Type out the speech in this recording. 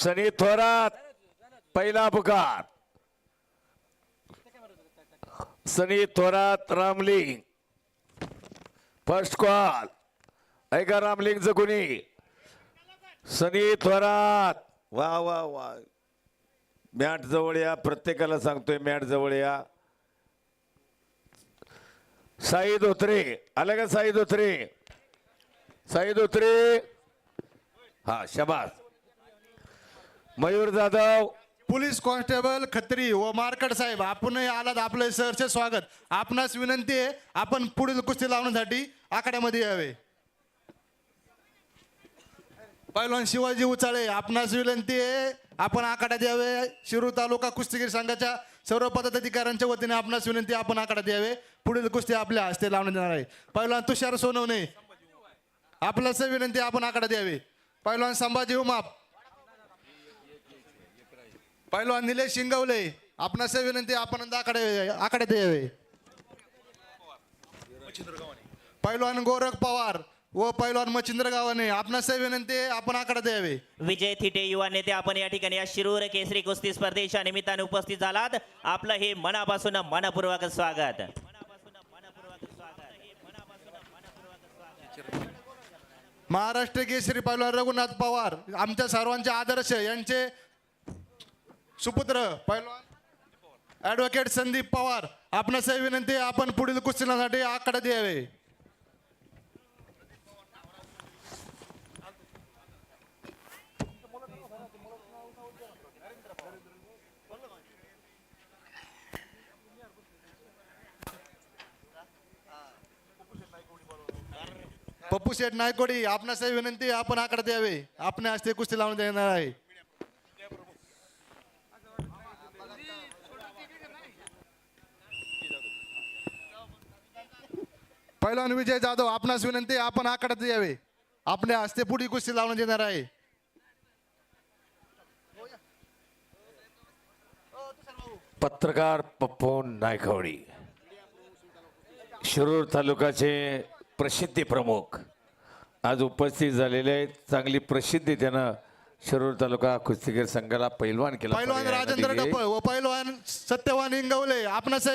सनी थोरात पहिला पुकार. Sunny Thorat Ramling. First call ऐका रामलिंगचं कोणी सनी थोरात. वा वा वा. मॅट जवळ या प्रत्येकाला सांगतोय मॅट जवळ या. साई धोत्रे. आलं का साई धोत्रे? साई धोत्रे? हा शबास. मयूर जाधव. पोलीस कॉन्स्टेबल खत्री व मारकड साहेब आपणही आलात आपलं सरचे स्वागत. आपणास विनंती आहे आपण पुढील कुस्ती लावण्यासाठी आखाड्यामध्ये यावे. पैलवान शिवाजी उचाळे आपणास विनंती आहे आपण आखाड्यात यावे. शिरूर तालुका कुस्तीगीर संघाच्या सर्व पदाधिकाऱ्यांच्या वतीने आपणास विनंती आपण आखाड्यात यावे. पुढील कुस्ती आपल्या हस्ते लावण्यात येणार आहे. पैलवान तुषार सोनवणे आपल्यास विनंती आपण आखाड्यात यावे. पैलवान संभाजी उमाप पैलवान निलेश शिंगवले. आपणास विनंती आहे, आपण आकडे आकड्यात यावे पैलवान गोरख पवार व पैलवान मच्छिंद्र गावाने आपणास विनंती आपण आकड्यात यावे विजय थिटे युवा नेते आपण या ठिकाणी या शिरूर केसरी कुस्ती स्पर्धेच्या निमित्ताने उपस्थित झालात. आपलं हे मनापासून मनपूर्वक स्वागत. महाराष्ट्र केसरी पैलवान रघुनाथ पवार आमच्या सर्वांचे आदर्श यांचे सुपुत्र पैलवान ॲडव्होकेट संदीप पवार आपणास विनंती आपण पुढील कुस्तीसाठी आकडे द्यावे. पप्पू शेठ नायकोडी आपणास विनंती आपण आकडे द्यावे. आपण हस्ते कुस्ती लावून देणार आहे. पैलवान विजय जाधव आपणास विनंती आपण आकड्यात यावे. आपल्या हस्ते पुढील कुस्ती लावून देणार आहे. पत्रकार पप्पून नायकवडी. शिरूर तालुक्याचे प्रसिद्धी प्रमुख. आज उपस्थित झालेले आहेत. चांगली प्रसिद्धी त्यानं शिरूर तालुका कुस्तीगीर संघाला पैलवान केला. पैलवान राजेंद्र. डपळ व पैलवान सत्यवान इंगवले. आपणास